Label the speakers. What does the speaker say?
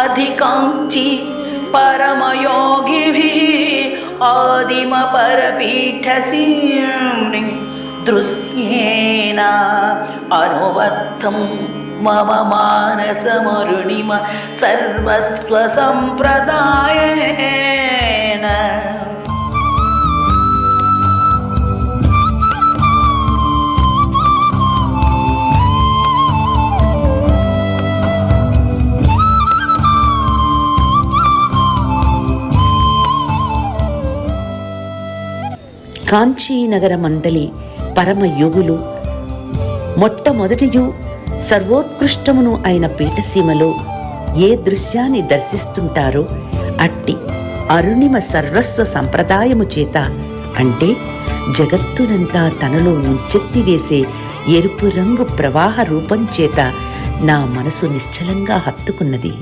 Speaker 1: अधिकाङ्क्षी परमयोगिभिः आदिमपरपीठसि दृश्येन अनुवद्धं मम मानसमरुणिम सर्वस्वसम्प्रदाय
Speaker 2: కాంచీనగరమందలి పరమయుగులు. మొట్టమొదటియు సర్వోత్కృష్టమును అయిన పీఠసీమలో ఏ దృశ్యాన్ని దర్శిస్తుంటారో అట్టి అరుణిమ సర్వస్వ సంప్రదాయము చేత అంటే జగత్తునంతా తనలో నుంచెత్తివేసే ఎరుపు రంగు ప్రవాహ రూపం చేత నా మనసు నిశ్చలంగా హత్తుకున్నది.